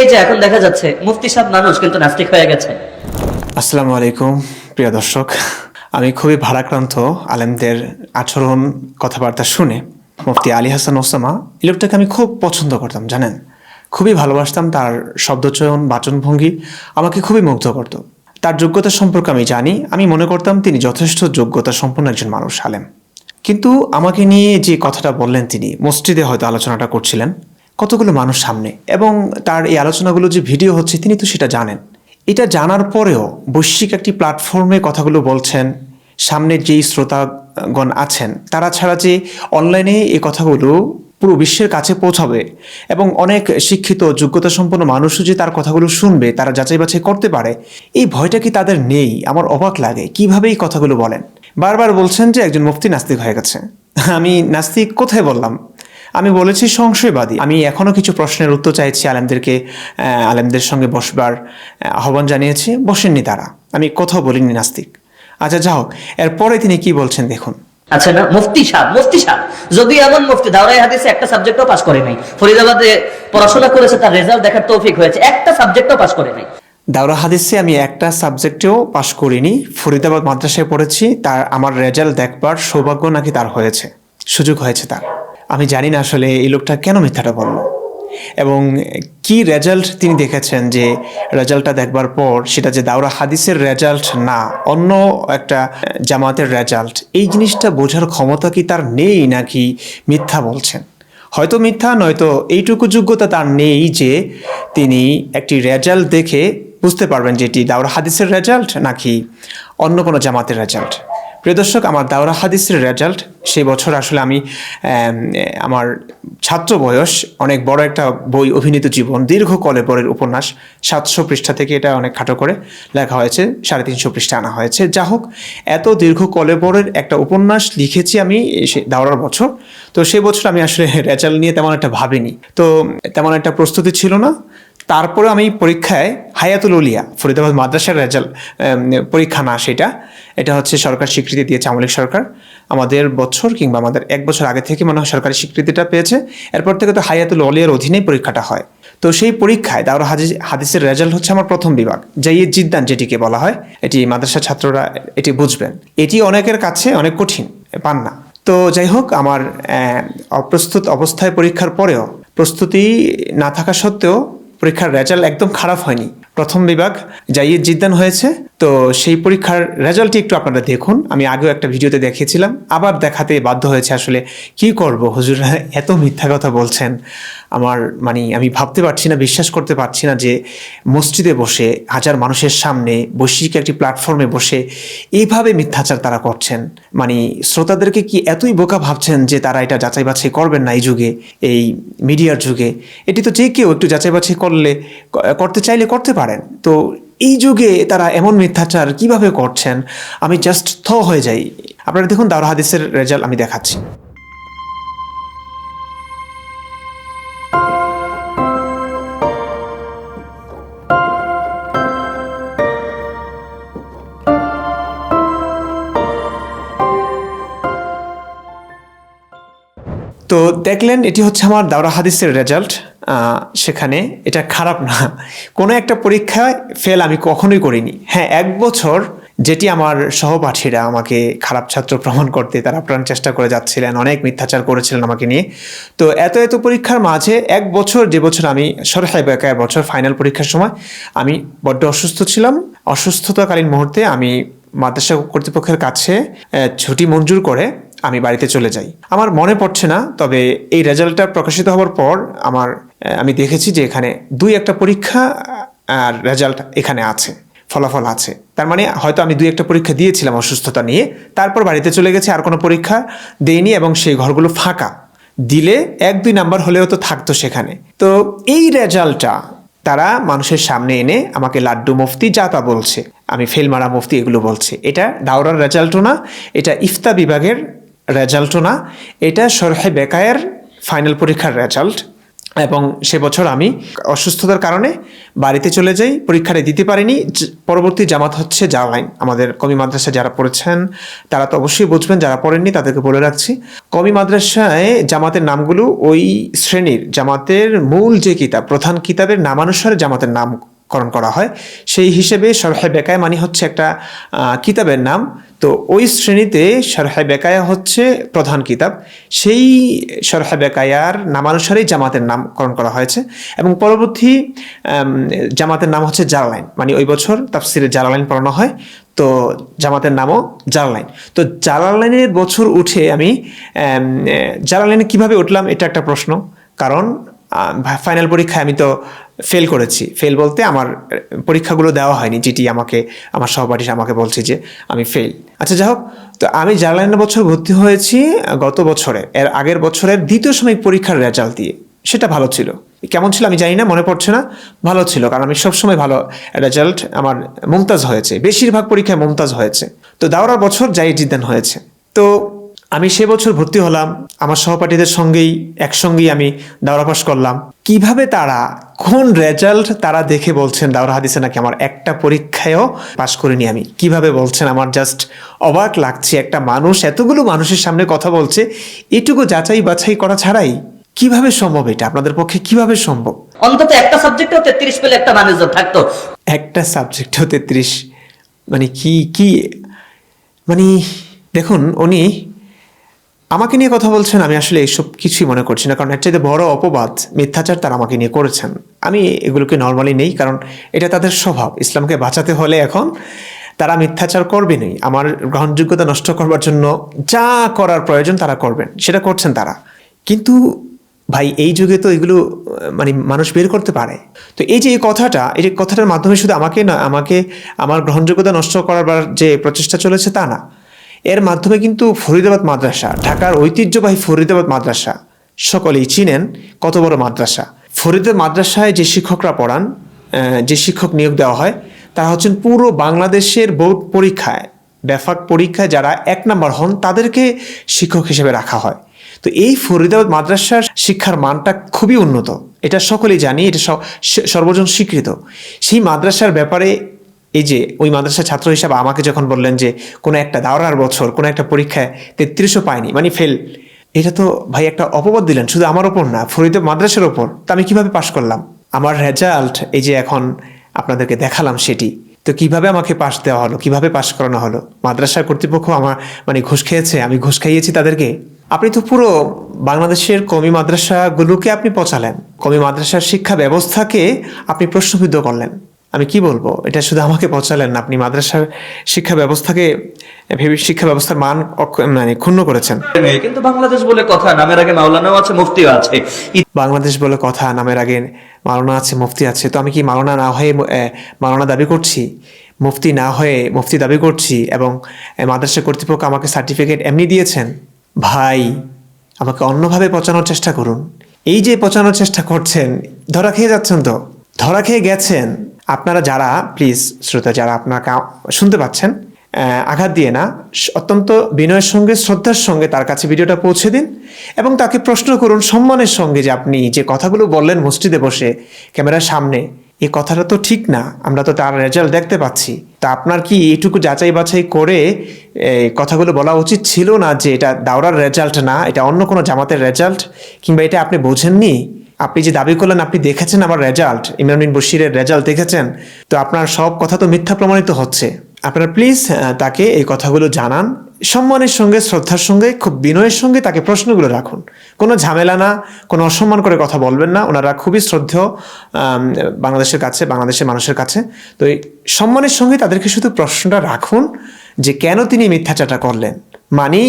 এই যে, এখন দেখা যাচ্ছে, মুফতি সাহেব মানুষ, কিন্তু নাস্তিক হয়ে গেছে। আসসালামু আলাইকুম, প্রিয় দর্শক। আমি খুবই ভারাক্রান্ত আলেমদের আচরণ কথাবার্তা শুনে মুফতি আলী হাসান ওসামা, এই লোকটাকে আমি খুব পছন্দ করতাম, জানেন? খুবই ভালোবাসতাম তার শব্দচয়ন, বাচনভঙ্গি, আমাকে খুবই মুগ্ধ করত। তার যোগ্যতা সম্পর্কে আমি জানি, আমি মনে করতাম তিনি যথেষ্ট যোগ্যতা সম্পন্ন একজন মানুষ, আলেম। কিন্তু আমাকে নিয়ে যে কথাটা বললেন তিনি, মসজিদে হয়তো আলোচনাটা করছিলেন কতগুলো মানুষ সামনে? এবং তার এই আলোচনাগুলো যে ভিডিও হচ্ছে, তিনি তো সেটা জানেন। এটা জানার পরেও বৈশ্বিক একটি প্ল্যাটফর্মে কথাগুলো বলছেন সামনে যেই শ্রোতাগণ আছেন, তারা ছাড়া যে অনলাইনে এই কথাগুলো পুরো বিশ্বের কাছে পৌঁছাবে এবং অনেক শিক্ষিত যোগ্যতা সম্পন্ন মানুষও যে তার কথাগুলো শুনবে, তারা যাচাই বাছাই করতে পারে, এই ভয়টা কি তাদের নেই? আমার অবাক লাগে, কীভাবে এই কথাগুলো বলেন? বারবার বলছেন যে একজন মুফতি নাস্তিক হয়ে গেছে। আমি নাস্তিক কোথায় বললাম? আমি বলেছি সংশয়বাদী। আমি এখনও কিছু প্রশ্নের উত্তর চাইছি আলেমদেরকে আলেমদের সঙ্গে বসবার আহ্বান জানিয়েছি। বসেননি তারা। আমি কোথাও বলিনি নাস্তিক। আচ্ছা যাই হোক এরপরে তিনি কি বলছেন দেখুন। আচ্ছা না মুফতি সাহেব মুফতি সাহেব যদি এমন মুফতি দাওরাই হাদিসে একটা সাবজেক্টও পাস করে নাই। ফরিদাবাদে পড়াশোনা করেছে তার রেজাল্ট দেখার তৌফিক হয়েছে একটা সাবজেক্টও পাস করে নাই। দাওরা হাদিসে আমি একটা সাবজেক্টেও পাশ করিনি। ফরিদাবাদ মাদ্রাসায় পড়েছি তার আমার রেজাল্ট দেখবার সৌভাগ্য নাকি তার হয়েছে। সুযোগ হয়েছে তার। আমি জানি না আসলে এই লোকটা কেন মিথ্যাটা বলল। এবং কি রেজাল্ট তিনি দেখেছেন যে রেজাল্টটা দেখবার পর সেটা যে দাওরা হাদিসের রেজাল্ট না, অন্য একটা জামাতের রেজাল্ট এই জিনিসটা বোঝার ক্ষমতা কি তার নেই নাকি মিথ্যা বলছেন? হয়তো মিথ্যা, নয়তো এইটুকু যোগ্যতা তার নেই যে তিনি একটি রেজাল্ট দেখে বুঝতে পারবেন যে এটি দাওরা হাদিসের রেজাল্ট নাকি অন্য কোনো জামাতের রেজাল্ট প্রিয় দর্শক, আমার দাওরা হাদিসের রেজাল্ট সেই বছর আসলে আমি আমার ছাত্র বয়স, অনেক বড় একটা বই অভিনীত জীবন, দীর্ঘ কলেবরের উপন্যাস, সাতশো পৃষ্ঠা থেকে এটা অনেক খাটো করে লেখা হয়েছে, সাড়ে তিনশো পৃষ্ঠা আনা হয়েছে। যা হোক, এত দীর্ঘ কলেবরের একটা উপন্যাস লিখেছি আমি সে দাওরার বছর, তো সেই বছর আমি আসলে রেজাল্ট নিয়ে তেমন একটা ভাবিনি। তো তেমন একটা প্রস্তুতি ছিল না তারপরে আমি পরীক্ষায় হায়াতুল উলিয়া, ফরিদাবাদ মাদ্রাসার রেজাল্ট পরীক্ষা না সেটা, এটা হচ্ছে সরকার স্বীকৃতি দিয়েছে আমলিক সরকার। আমাদের বছর কিংবা আমাদের এক বছর আগে থেকে মনে হয় সরকারি স্বীকৃতিটা পেয়েছে। এরপর থেকে তো হায়াতুল অলিয়ার অধীনেই পরীক্ষাটা হয়। তো সেই পরীক্ষায় দাওরা হাদিস, হাদিসের রেজাল্ট হচ্ছে আমার প্রথম বিভাগ জাইয়ে জিদ্দান যেটিকে বলা হয়, এটি মাদ্রাসা ছাত্ররা এটি বুঝবেন। এটি অনেকের কাছে অনেক কঠিন, পান না। তো যাই হোক, আমার অপ্রস্তুত অবস্থায় পরীক্ষার পরেও প্রস্তুতি না থাকা সত্ত্বেও পরীক্ষার রেজাল্ট একদম খারাপ হয়নি। প্রথম বিভাগ যাইয়ে জিদ্দান হয়েছে তো সেই পরীক্ষার রেজাল্টটি একটু আপনারা দেখুন। আমি আগেও একটা ভিডিওতে দেখিয়েছিলাম, আবার দেখাতে বাধ্য হয়েছে আসলে কি করব? হুজুররা এত মিথ্যা কথা বলছেন। আমার মানে আমি ভাবতে পারছি না, বিশ্বাস করতে পারছি না যে মসজিদে বসে, হাজার মানুষের সামনে, বৈশ্বিক একটি প্ল্যাটফর্মে বসে এইভাবে মিথ্যাচার তারা করছেন। মানে শ্রোতাদেরকে কি এতই বোকা ভাবছেন যে তারা এটা যাচাই বাছাই করবেন না এই যুগে, এই মিডিয়ার যুগে? এটি তো যে কেউ একটু যাচাই বাছাই করলে, করতে চাইলে করতে পারেন। তো এই যুগে তারা এমন মিথ্যাচার কীভাবে করছেন? আমি জাস্ট থ হয়ে যাই। আপনারা দেখুন দাওরা হাদিসের রেজাল্ট আমি দেখাচ্ছি। তো দেখলেন, এটি হচ্ছে আমার দাওরা হাদিসের রেজাল্ট। সেখানে এটা খারাপ না। কোনো একটা পরীক্ষায় ফেল আমি কখনোই করিনি। হ্যাঁ এক বছর যেটি আমার সহপাঠীরা আমাকে খারাপ ছাত্র প্রমাণ করতে, তারা প্রাণ চেষ্টা করে যাচ্ছিলেন, অনেক মিথ্যাচার করেছিলেন আমাকে নিয়ে। তো এত এত পরীক্ষার মাঝে এক বছর, যে বছর আমি সরহাই এক বছর ফাইনাল পরীক্ষার সময় আমি বড্ড অসুস্থ ছিলাম। অসুস্থতাকালীন মুহূর্তে আমি মাদ্রাসা কর্তৃপক্ষের কাছে ছুটি মঞ্জুর করে আমি বাড়িতে চলে যাই। আমার মনে পড়ছে না, তবে এই রেজাল্টটা প্রকাশিত হওয়ার পর আমার আমি দেখেছি যে এখানে দুই একটা পরীক্ষা আর রেজাল্ট এখানে আছে, ফলাফল আছে। তার মানে হয়তো আমি দুই একটা পরীক্ষা দিয়েছিলাম অসুস্থতা নিয়ে, তারপর বাড়িতে চলে গেছি, আর কোনো পরীক্ষা দেইনি এবং সেই ঘরগুলো ফাঁকা। দিলে এক দুই নাম্বার হলেও তো থাকতো সেখানে। তো এই রেজাল্টটা তারা মানুষের সামনে এনে আমাকে লাড্ডু মুফতি যা তা বলছে, আমি ফেল মারা মুফতি এগুলো বলছে। এটা দাওরার রেজাল্টও না, এটা ইফতা বিভাগের রেজাল্টও না। এটা সরহে বেকায়ের ফাইনাল পরীক্ষার রেজাল্ট এবং সে বছর আমি অসুস্থতার কারণে বাড়িতে চলে যাই, পরীক্ষাটা দিতে পারিনি। পরবর্তী জামাত হচ্ছে জালাইন আমাদের কমি মাদ্রাসা যারা পড়েছেন, তারা তো অবশ্যই বুঝবেন, যারা পড়েননি তাদেরকে বলে রাখছি। কমি মাদ্রাসায় জামাতের নামগুলো ওই শ্রেণির জামাতের মূল যে কিতাব, প্রধান কিতাবের নামানুসারে জামাতের নামকরণ করা হয়। সেই হিসেবে সরহে বেকায় মানে হচ্ছে একটা কিতাবের নাম। তো ওই শ্রেণীতে সরহে বেকায়া হচ্ছে প্রধান কিতাব। সেই সরহে বেকায়ার নামানুসারেই জামাতের নামকরণ করা হয়েছে এবং পরবর্তী জামাতের নাম হচ্ছে জালালাইন। মানে ওই বছর তাফসিরে জালালাইন পড়ানো হয়। তো জামাতের নামও জালালাইন। তো জালালাইনের বছর উঠে আম, জালালাইনে কীভাবে উঠলাম এটা একটা প্রশ্ন। কারণ ফাইনাল পরীক্ষায় আমি তো ফেল করেছি। ফেল বলতে আমার পরীক্ষাগুলো দেওয়া হয়নি। যেটি আমাকে, আমার সহপাঠী আমাকে বলছে যে, আমি ফেল আচ্ছা যাই হোক, তো আমি জার্লাইনের বছর ভর্তি হয়েছি গত বছরে। এর আগের বছরের দ্বিতীয় সময় পরীক্ষার রেজাল্ট দিয়ে। সেটা ভালো ছিল। কেমন ছিল আমি জানি না, মনে পড়ছে না। ভালো ছিল, কারণ আমি সবসময় ভালো রেজাল্ট আমার মমতাজ হয়েছে। বেশিরভাগ পরীক্ষায় মমতাজ হয়েছে। তো দাওরার বছর যাই জিদ্দান হয়েছে। তো আমি সে বছর ভর্তি হলাম আমার সহপাঠীদের সঙ্গেই একসঙ্গেই আমি দাওরা পাস করলাম। কীভাবে তারা কোন রেজাল্ট তারা দেখে বলছেন দাওরা হাদিসে নাকি? আমার একটা পরীক্ষায়ও পাশ করিনি আমি। কীভাবে বলছেন? আমার জাস্ট অবাক লাগছে। একটা মানুষ এতগুলো মানুষের সামনে কথা বলছে এটুকু যাচাই বাছাই করা ছাড়াই কীভাবে সম্ভব এটা? আপনাদের পক্ষে কীভাবে সম্ভব? অন্তত একটা সাবজেক্টেও তেত্রিশ পেলে একটা মানুষজন থাকতো। একটা সাবজেক্টেও তেত্রিশ? মানে কি কি? মানে দেখুন উনি আমাকে নিয়ে কথা বলছেন, আমি আসলে এইসব কিছুই মনে করছি না, কারণ এর চাইতে বড় অপবাদ মিথ্যাচার তারা আমাকে নিয়ে করেছেন। আমি এগুলোকে নর্মালি নেই, কারণ এটা তাদের স্বভাব। ইসলামকে বাঁচাতে হলে এখন তারা মিথ্যাচার করবেনই। আমার গ্রহণযোগ্যতা নষ্ট করবার জন্য যা করার প্রয়োজন তারা করবেন, সেটা করছেন তারা। কিন্তু ভাই, এই যুগে তো এগুলো মানে মানুষ বের করতে পারে। তো এই যে এই কথাটা, এই যে কথাটার মাধ্যমে শুধু আমাকে না, আমাকে, আমার গ্রহণযোগ্যতা নষ্ট করার যে প্রচেষ্টা চলেছে তা না। এর মাধ্যমে কিন্তু ফরিদাবাদ মাদ্রাসা, ঢাকার ঐতিহ্যবাহী ফরিদাবাদ মাদ্রাসা, সকলেই চিনেন, কত বড় মাদ্রাসা। ফরিদাবাদ মাদ্রাসায় যে শিক্ষকরা পড়ান যে শিক্ষক নিয়োগ দেওয়া হয়, তারা হচ্ছেন পুরো বাংলাদেশের বোর্ড পরীক্ষায় ব্যাপক পরীক্ষায় যারা এক নম্বর হন, তাদেরকে শিক্ষক হিসেবে রাখা হয়। তো এই ফরিদাবাদ মাদ্রাসার শিক্ষার মানটা খুবই উন্নত। এটা সকলেই জানি, এটা সর্বজন স্বীকৃত। সেই মাদ্রাসার ব্যাপারে এই যে ওই মাদ্রাসার ছাত্র হিসাবে আমাকে যখন বললেন যে কোনো একটা দাওরার বছর, কোনো একটা পরীক্ষায় তেত্রিশও পায়নি মানে ফেল এটা তো ভাই একটা অপবাদ দিলেন, শুধু আমার ওপর না, ফরিদ মাদ্রাসার ওপর। তা আমি কীভাবে পাশ করলাম? আমার রেজাল্ট এই যে এখন আপনাদেরকে দেখালাম সেটি, তো কীভাবে আমাকে পাশ দেওয়া হলো, কীভাবে পাশ করানো হলো? মাদ্রাসার কর্তৃপক্ষ আমার মানে ঘুষ খেয়েছে, আমি ঘুষ খাইয়েছি তাদেরকে। আপনি তো পুরো বাংলাদেশের কমি মাদ্রাসাগুলোকে আপনি পচালেন, কমি মাদ্রাসার শিক্ষা ব্যবস্থাকে আপনি প্রশ্নবিদ্ধ করলেন। আমি কি বলব? এটা শুধু আমাকে পচালেন না আপনি মাদ্রাসার শিক্ষা ব্যবস্থাকে ভেবে শিক্ষা ব্যবস্থার মান মানে ক্ষুণ্ণ করেছেন। কিন্তু বাংলাদেশ বলে কথা নামের আগে মাওলানাও আছে মুফতিও আছে। বাংলাদেশ বলে কথা নামের আগে মালনা আছে মুফতি আছে। তো আমি কি মালনা না হয়ে এ, মালনা দাবি করছি? মুফতি না হয়ে মুফতি দাবি করছি এবং মাদ্রাসা কর্তৃপক্ষ আমাকে সার্টিফিকেট এমনি দিয়েছেন? ভাই আমাকে অন্যভাবে পচানোর চেষ্টা করুন। এই যে পচানোর চেষ্টা করছেন ধরা খেয়ে যাচ্ছেন তো? ধরা খেয়ে গেছেন? আপনারা যারা প্লিজ শ্রোতা যারা আপনাকে শুনতে পাচ্ছেন আঘাত দিয়ে না অত্যন্ত বিনয়ের সঙ্গে, শ্রদ্ধার সঙ্গে তার কাছে ভিডিওটা পৌঁছে দিন এবং তাকে প্রশ্ন করুন সম্মানের সঙ্গে যে আপনি যে কথাগুলো বললেন মসজিদে বসে, ক্যামেরার সামনে, এই কথাটা তো ঠিক না, আমরা তো তার রেজাল্ট দেখতে পাচ্ছি। তা আপনার কি এইটুকু যাচাই বাছাই করে কথাগুলো বলা উচিত ছিল না যে এটা দাওরার রেজাল্ট না, এটা অন্য কোনো জামাতের রেজাল্ট, কিংবা এটা আপনি বোঝেননি? আপনি যে দাবি করলেন, আপনি দেখেছেন আমার রেজাল্ট ইমরান বশিরের রেজাল্ট দেখেছেন? তো আপনার সব কথা তো মিথ্যা প্রমাণিত হচ্ছে। আপনারা প্লিজ তাকে এই কথাগুলো জানান। সম্মানের সঙ্গে, শ্রদ্ধার সঙ্গে, খুব বিনয়ের সঙ্গে তাকে প্রশ্নগুলো রাখুন। কোনো ঝামেলা না, কোনো অসম্মান করে কথা বলবেন না। ওনারা খুবই শ্রদ্ধেয় বাংলাদেশের কাছে, বাংলাদেশের মানুষের কাছে। তো এই সম্মানের সঙ্গে তাদেরকে শুধু প্রশ্নটা রাখুন যে কেন তিনি মিথ্যাচারটা করলেন। মানে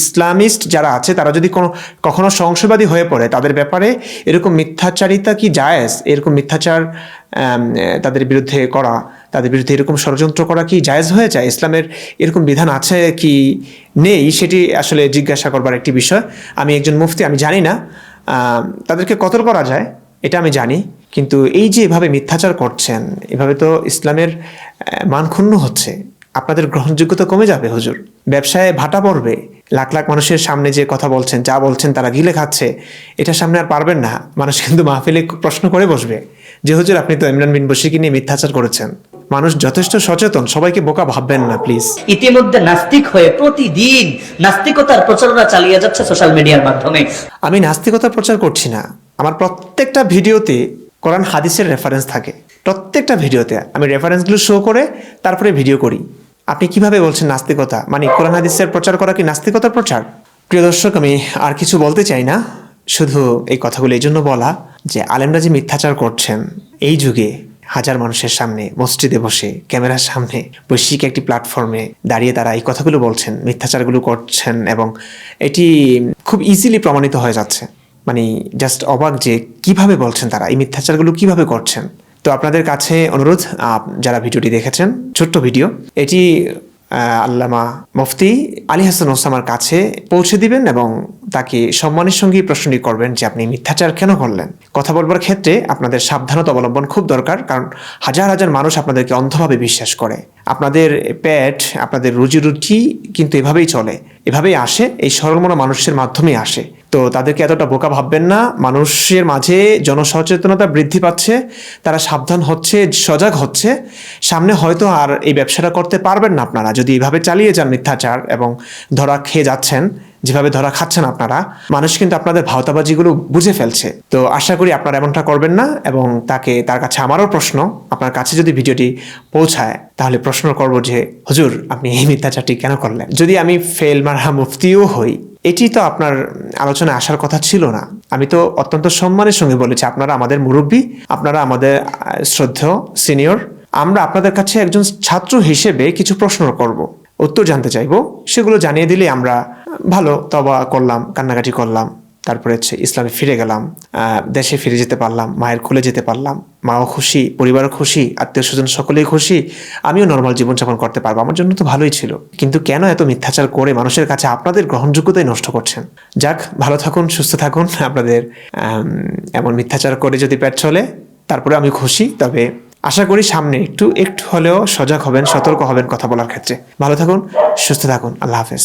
ইসলামিস্ট যারা আছে তারা যদি কোনো কখনো সংশয়বাদী হয়ে পড়ে তাদের ব্যাপারে এরকম মিথ্যাচারিতা কি জায়েজ? এরকম মিথ্যাচার তাদের বিরুদ্ধে করা তাদের বিরুদ্ধে এরকম ষড়যন্ত্র করা কি জায়েজ হয়ে যায়? ইসলামের এরকম বিধান আছে কি নেই? সেটি আসলে জিজ্ঞাসা করবার একটি বিষয়। আমি একজন মুফতি আমি জানি না। তাদেরকে কতল করা যায়? এটা আমি জানি। কিন্তু এই যে এভাবে মিথ্যাচার করছেন এভাবে তো ইসলামের আহ, মান ক্ষুণ্ণ হচ্ছে। আপনাদের গ্রহণযোগ্যতা কমে যাবে হুজুর। ব্যবসায় ভাটা পড়বে। লাখ লাখ মানুষের সামনে যে কথা বলছেন যা বলছেন তারা গিলে খাচ্ছে। এটার সামনে আর পারবেন না। মানুষ কিন্তু মাহফিলে প্রশ্ন করে বসবে যে হুজুর আপনি তো ইমরান বিন বশিরকে নিয়ে মিথ্যাচার করেছেন। মানুষ যথেষ্ট সচেতন সবাইকে বোকা ভাববেন না প্লিজ ইতিমধ্যে নাস্তিক হয়ে প্রতিদিন নাস্তিকতার প্রচারণা চালিয়ে যাচ্ছে সোশ্যাল মিডিয়ার মাধ্যমে। আমি নাস্তিকতা প্রচার করছি না। আমার প্রত্যেকটা ভিডিওতে কোরআন হাদিসের রেফারেন্স থাকে। প্রত্যেকটা ভিডিওতে আমি রেফারেন্সগুলো শো করে তারপরে ভিডিও করি। আপনি কীভাবে বলছেন নাস্তিকতা? মানে কোরআন হাদিসের প্রচার করা কি নাস্তিকতার প্রচার? প্রিয় দর্শক, আমি আর কিছু বলতে চাই না। শুধু এই কথাগুলো এই জন্য বলা যে আলেমরা যে মিথ্যাচার করছেন, এই যুগে হাজার মানুষের সামনে, মসজিদে বসে, ক্যামেরার সামনে, বৈশ্বিক একটি প্ল্যাটফর্মে দাঁড়িয়ে তারা এই কথাগুলো বলছেন, মিথ্যাচারগুলো করছেন এবং এটি খুব ইজিলি প্রমাণিত হয়ে যাচ্ছে। মানে জাস্ট অবাক যে কীভাবে বলছেন তারা, এই মিথ্যাচারগুলো কীভাবে করছেন? তো আপনাদের কাছে অনুরোধ যারা ভিডিওটি দেখেছেন, ছোট্ট ভিডিও, এটি আল্লামা মুফতি আলী হাসান ওসামার কাছে পৌঁছে দিবেন এবং তাকে সম্মানের সঙ্গে প্রশ্নটি করবেন যে আপনি মিথ্যাচার কেন করলেন। কথা বলবার ক্ষেত্রে আপনাদের সাবধানতা অবলম্বন খুব দরকার, কারণ হাজার হাজার মানুষ আপনাদেরকে অন্ধভাবে বিশ্বাস করে। আপনাদের পেট, আপনাদের রুজি রুটি কিন্তু এভাবেই চলে। এভাবেই আসে, এই সরলমনা মানুষের মাধ্যমেই আসে। তো তাদেরকে এতটা বোকা ভাববেন না। মানুষের মাঝে জনসচেতনতা বৃদ্ধি পাচ্ছে, তারা সাবধান হচ্ছে, সজাগ হচ্ছে। সামনে হয়তো আর এই ব্যবসাটা করতে পারবেন না আপনারা। যদি এভাবে চালিয়ে যান মিথ্যাচার এবং ধরা খেয়ে যাচ্ছেন যেভাবে ধরা খাচ্ছেন আপনারা, মানুষ কিন্তু আপনাদের ভাওতাবাজিগুলো বুঝে ফেলছে। তো আশা করি আপনারা এমনটা করবেন না এবং তাকে, তার কাছে আমারও প্রশ্ন, আপনার কাছে যদি ভিডিওটি পৌঁছায়, তাহলে প্রশ্ন করব যে, হুজুর, আপনি এই মিথ্যাচারটি কেন করলেন? যদি আমি ফেল মারহা মুফতিও হই, এটি তো আপনার আলোচনায় আসার কথা ছিল না। আমি তো অত্যন্ত সম্মানের সঙ্গে বলেছি, আপনারা আমাদের মুরব্বী, আপনারা আমাদের শ্রদ্ধেয়, সিনিয়র, আমরা আপনাদের কাছে একজন ছাত্র হিসেবে কিছু প্রশ্ন করব। উত্তর জানতে চাইব। সেগুলো জানিয়ে দিলে আমরা ভালো তবা করলাম, কান্নাকাটি করলাম, তারপরে হচ্ছে ইসলামে ফিরে গেলাম দেশে ফিরে যেতে পারলাম, মায়ের কোলে যেতে পারলাম, মাও খুশি, পরিবারও খুশি, আত্মীয় স্বজন সকলেই খুশি, আমিও নর্মাল জীবনযাপন করতে পারব। আমার জন্য তো ভালোই ছিল। কিন্তু কেন এত মিথ্যাচার করে মানুষের কাছে আপনাদের গ্রহণযোগ্যতাই নষ্ট করছেন? যাক, ভালো থাকুন, সুস্থ থাকুন, আপনাদের এমন মিথ্যাচার করে যদি পেট চলে, তারপরে আমি খুশি, তবে আশা করি সামনে একটু একটু হলেও সজাগ হবেন, সতর্ক হবেন কথা বলার ক্ষেত্রে। ভালো থাকুন, সুস্থ থাকুন, আল্লাহ হাফেজ।